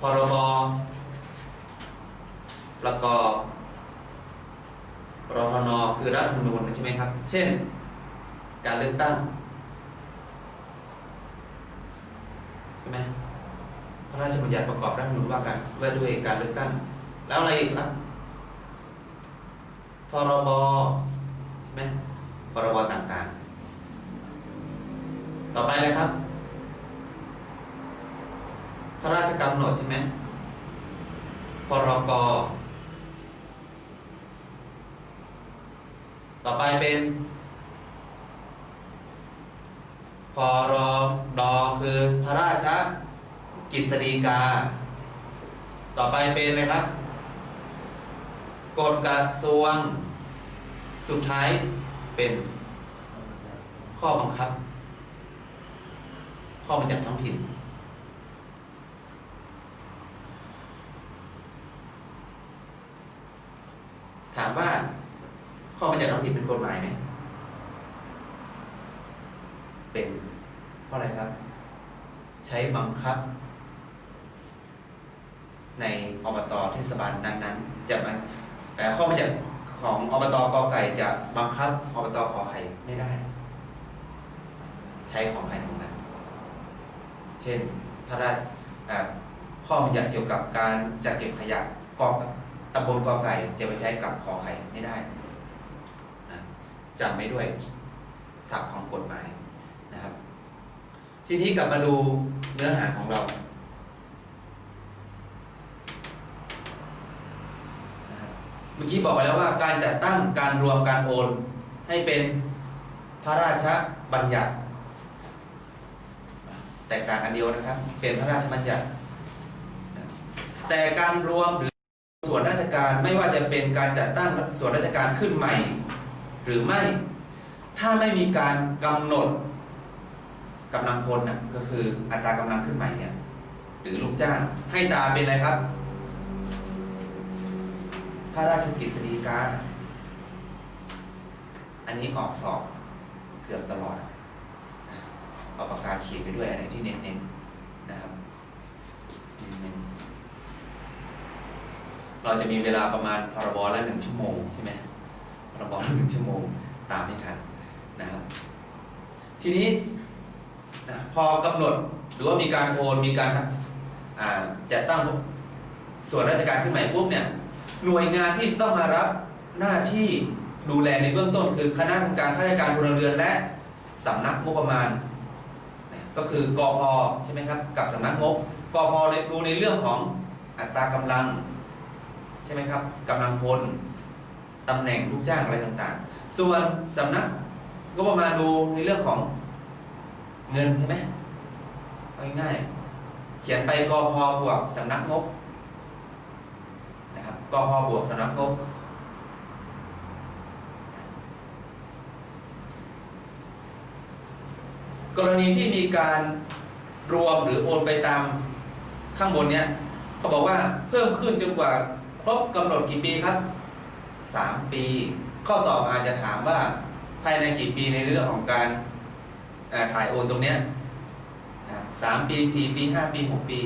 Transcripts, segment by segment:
พรบประกอบรทนคือรัฐธรรมนูญใช่ไหมครับ เช่น การเลือกตั้งใช่ไหมพระราชบัญญัติประกอบรัฐธรรมนูญว่ากันว่าด้วยการเลือกตั้ง แล้วอะไรอีกครับพรบใช่ไหมพรบต่างๆ ต่อไปเลยครับ พระราชกำหนดใช่ไหมพรกต่อไปเป็นพรดคือพระราชกิจสฎีกา ต่อไปเป็นอะไรครับกฎกระทรวงสุดท้ายเป็นข้อบังคับ ข้อบัญญัติท้องถิ่น ถามว่าข้อ บัญญัติท้องถิ่นเป็นกฎหมายไหมเป็นเพราะอะไรครับ ใช้บังคับ ในอบตเทศบาลนั้น ๆ จะมันแต่ข้อบัญญัติของอบตกอไก่จะบังคับอบตขอไข่ไม่ได้ ใช้ของใครของมันเช่น พระราชข้อบัญญัติเกี่ยวกับการจัดเก็บขยะกอตำบลกอไก่จะไปใช้กับขอไข่ไม่ได้ จำไม่ด้วยศัพท์ของกฎหมายนะครับ ทีนี้กลับมาดูเนื้อหาของเรา เมื่อกี้บอกไปแล้วว่าการจัดตั้งการรวมการโอน ให้เป็นพระราชบัญญัติ แตกต่างกันเดียวนะครับ เป็นพระราชบัญญัติ แต่การรวมหรือส่วนราชการไม่ว่าจะเป็นการจัดตั้งส่วนราชการขึ้นใหม่ หรือไม่ ถ้าไม่มีการกำหนดกำลังพลนะก็คืออัตรากำลังขึ้นใหม่เนี่ยหรือลูกจ้างให้ตาเป็นอะไรครับ พระราชกฤษฎีกาอันนี้ออกสอบเกือบตลอดเอาปากกาขีดไปด้วยอะไรที่เน้นๆนะครับเน้นๆเราจะมีเวลาประมาณพรบละหนึ่งชั่วโมงใช่ไหม พรบละหนึ่งชั่วโมงตามไม่ทันนะครับ ทีนี้นะพอกำหนดหรือว่ามีการโอนมีการจัดตั้งส่วนราชการขึ้นใหม่ปุ๊บเนี่ยหน่วยงานที่ต้องมารับหน้าที่ดูแลในเบื้องต้น คือคณะกรรมการข้าราชการพลเรือนและสำนักงบประมาณ ก็คือกอพใช่ไหมครับ กับสำนักงบกอพดูในเรื่องของอัตรากำลัง ใช่ไหมครับกำลังพล ตำแหน่งลูกจ้างอะไรต่างๆ ส่วนสำนักงบประมาณดูในเรื่องของเงินใช่ไหมเอาง่ายๆเขียนไปกอพบวกสำนักงบนะครับกอพบวกสำนักงบกรณีที่มีการรวมหรือโอนไปตามข้างบนเนี้ยเขาบอกว่าเพิ่มขึ้นจนกว่าครบกำหนดกี่ปีครับ สามปี ข้อสอบอาจจะถามว่าภายในกี่ปีในเรื่องของการถ่ายโอนตรงเนี้ยสามปีสี่ปีห้าปีหกปี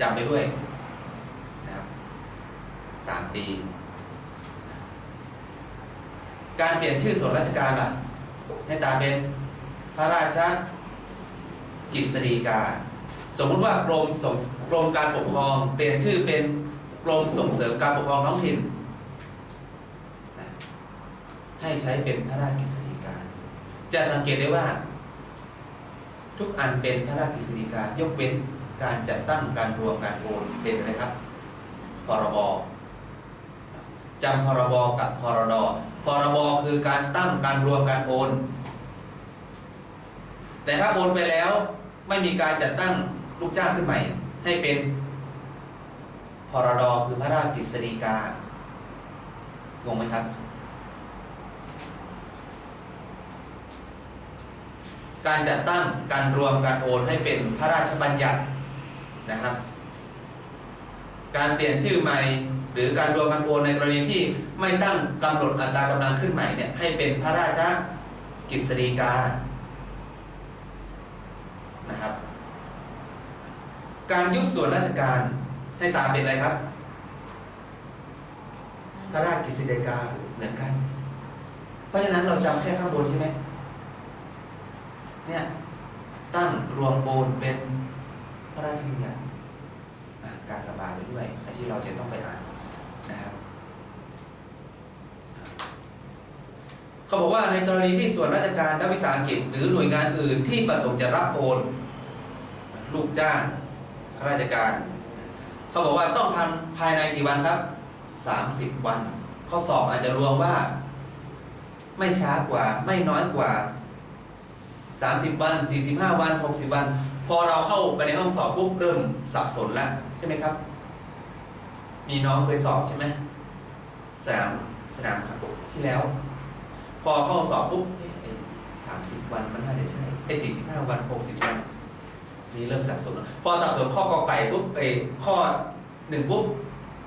จำไปด้วยนะครับสามปี การเปลี่ยนชื่อส่วนราชการล่ะ ให้ตามเป็นพระราชกิจสฎีกา สมมุติว่ากรมส่งกรมการปกครอง เปลี่ยนชื่อเป็นกรมส่งเสริมการปกครองท้องถิ่น ให้ใช้เป็นพระราชกิจสฎีกาจะสังเกตได้ว่า ทุกอันเป็นพระราชกิจสฎีกายกเว้นการจัดตั้งการรวมการโอนเป็นอะไรครับพรบจำพรบกับพรดพรบคือการตั้งการรวมการโอน แต่ถ้าโอนไปแล้วไม่มีการจัดตั้งลูกจ้างขึ้นใหม่ ให้เป็นพรดคือพระราชกฤษฎีกางงไหมครับ การจัดตั้งการรวมการโอนให้เป็นพระราชบัญญัตินะครับ การเปลี่ยนชื่อใหม่หรือการรวมการโอนในกรณีที่ไม่ตั้งกำหนดอัตรากำลังขึ้นใหม่เนี่ยให้เป็นพระราชกฤษฎีกานะครับ การยุบส่วนราชการให้ตามเป็นอะไรครับ พระราชกฤษฎีกาเหมือนกัน เพราะฉะนั้นเราจำแค่ข้างบนใช่ไหม เนี่ยตั้งรวมโอนเป็นพระราชบัญญัติการกระบาดไว้ด้วยที่เราจะต้องไปอ่านนะครับเขาบอกว่าในกรณีที่ส่วนราชการรัฐวิสาหกิจ หรือหน่วยงานอื่นที่ประสงค์จะรับโอนลูกจ้างข้าราชการ เขาบอกว่าต้องทำภายในกี่วันครับ30วัน ข้อสอบอาจจะรวมว่า ไม่ช้ากว่าไม่น้อยกว่า 30 วัน 45 วัน 60 วัน พอเราเข้าไปในห้องสอบปุ๊บเริ่มสับสนแล้วใช่ไหมครับ มีน้องเคยสอบใช่ไหมสนามสนามครับที่แล้ว พอเข้าสอบปุ๊บสามสิบวันมันน่าจะใช่ไอ้สี่สิบห้าวันหกสิบวันนี่เริ่มสับสนแล้วพอสับสนข้อกอไก่ปุ๊บไอ้ข้อหนึ่งปุ๊บ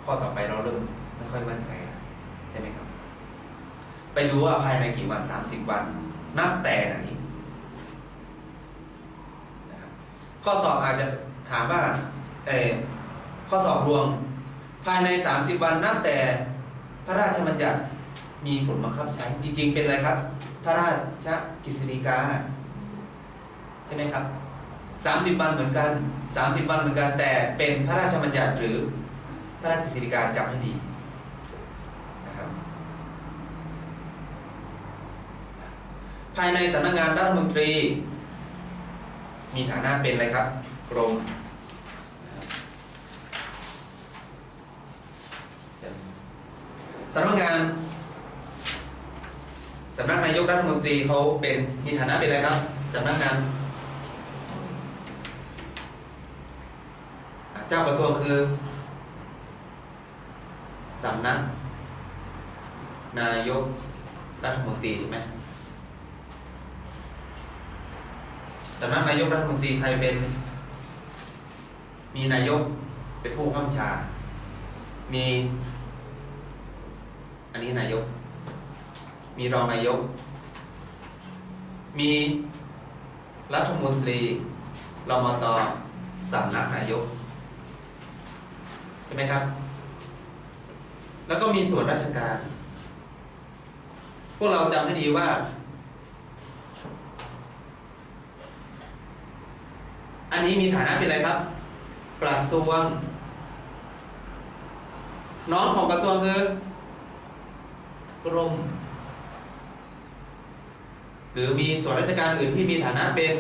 ข้อต่อไปเราเริ่มไม่ค่อยมั่นใจแล้วใช่ไหมครับ ไปดูว่าภายในกี่วันสามสิบวัน นับแต่ไหนนะครับ ข้อสอบอาจจะถามว่าเออข้อสอบรวม ภายในสามสิบวันนับแต่พระราชบัญญัติมีผลบังคับใช้จริง ๆ เป็นอะไรครับ พระราชกฤษฎีกาใช่ไหมครับสามสิบวันเหมือนกันสามสิบวันเหมือนกัน แต่เป็นพระราชบัญญัติหรือพระราชกฤษฎีกาจำให้ดีนะครับภายในสำนักงานรัฐมนตรี มีฐานะเป็นอะไรครับ กรมสำนักงานสำนักนายกรัฐมนตรีเขาเป็นมีฐานะเป็นอะไรครับสำนักงานเจ้ากระทรวงคือสำนักนายกรัฐมนตรีใช่ไหม สำนักนายกรัฐมนตรีใครเป็น มีนายกเป็นผู้ข้ามชา มี อันนี้นายก มีรองนายก มีรัฐมนตรีรมตสำนักนายกใช่ไหมครับ แล้วก็มีส่วนราชการ พวกเราจำให้ดีว่า อันนี้มีฐานะเป็นอะไรครับ กระทรวง น้องของกระทรวงคือกรม หรือมีส่วนราชการอื่นที่มีฐานะเป็น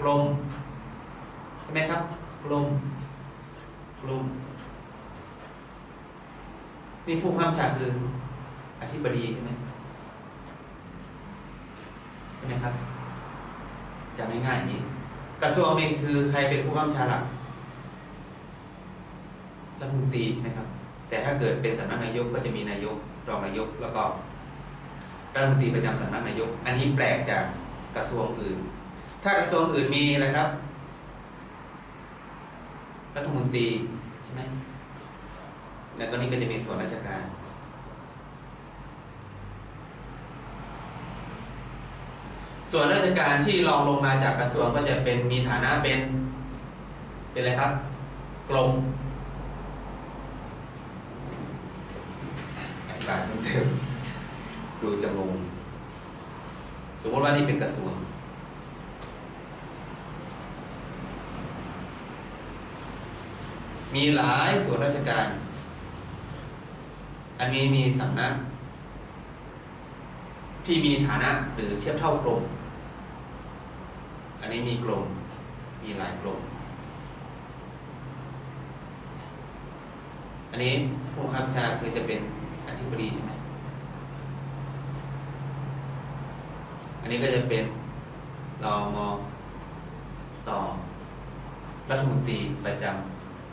กรมใช่ไหมครับกรมกรมนี่ผู้ข้ามชาคืออธิบดีใช่ไหมใช่ไหมครับจำง่ายๆอย่างนี้ กระทรวงเองคือใครเป็นผู้ข้ามชาหลักรัฐมนตรีใช่ไหมครับ แต่ถ้าเกิดเป็นสำนักนายกก็จะมีนายกรองนายกแล้วก็รัฐมนตรีประจำสำนักนายก อันนี้แปลกจากกระทรวงอื่น ถ้ากระทรวงอื่นมีอะไรครับ รัฐมนตรีใช่ไหมแล้วก็นี่ก็จะมีส่วนราชการ ส่วนราชการที่รองลงมาจากกระทรวงก็จะเป็นมีฐานะเป็น เป็นอะไรครับกรมอธิบายเพิ่มเติมดูจะงงสมมติว่านี่เป็นกระทรวง มีหลายส่วนราชการ อันนี้มีสำนัก ที่มีฐานะหรือเทียบเท่ากรม อันนี้มีกรม มีหลายกรม อันนี้ผู้คับชาคือจะเป็นอธิบดีใช่ไหม อันนี้ก็จะเป็นรอมต่อรัฐมนตรีประจ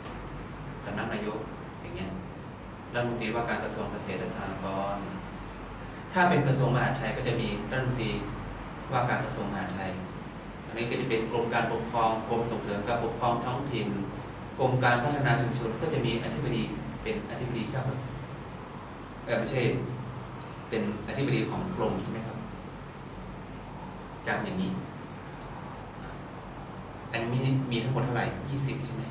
ำสำนักนายกอย่างเงี้ยรัฐมนตรีว่าการกระทรวงเกษตรและสหกรณ์ ถ้าเป็นกระทรวงมหาดไทยก็จะมีรัฐมนตรีว่าการกระทรวงมหาดไทยอันนี้ก็จะเป็นกรมการปกครองกรมส่งเสริมการปกครองท้องถิ่นกรมการพัฒนาชุมชนก็จะมีอธิบดีเป็นอธิบดีเจ้ากระทรวงเออไม่ใช่เป็นอธิบดีของกรมใช่ไหมครับจำอย่างนี้ อันนี้มีทั้งหมดเท่าไหร่ยี่สิบใช่ไหม